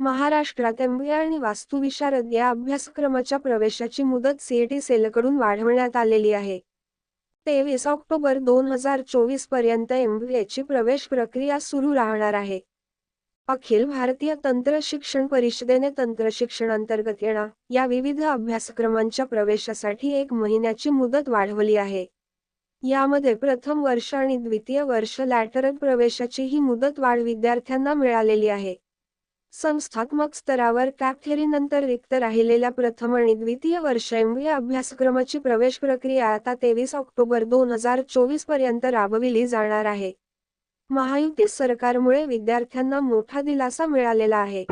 महाराष्ट्रात एमबीए आणि वास्तुविशारद या अभ्यासक्रमाच्या प्रवेशाची मुदत सीईटी सेलकडून वाढवण्यात आलेली आहे. तेवीस ऑक्टोबर दोन हजार चोवीसपर्यंत एमबीएची प्रवेश प्रक्रिया सुरू राहणार आहे. अखिल भारतीय तंत्र शिक्षण परिषदेने तंत्र शिक्षण अंतर्गत येणा या विविध अभ्यासक्रमांच्या प्रवेशासाठी एक महिन्याची मुदत वाढवली आहे. यामध्ये प्रथम वर्ष आणि द्वितीय वर्ष लॅटरल प्रवेशाची ही मुदत वाढ विद्यार्थ्यांना मिळालेली आहे. संस्थात्मक स्तरावर कॅपथेरीनंतर रिक्त राहिलेल्या प्रथम आणि द्वितीय वर्ष एमबीए अभ्यासक्रमाची प्रवेश प्रक्रिया आता तेवीस ऑक्टोबर दोन हजार चोवीसपर्यंत राबविली जाणार आहे. महायुती सरकारमुळे विद्यार्थ्यांना मोठा दिलासा मिळालेला आहे.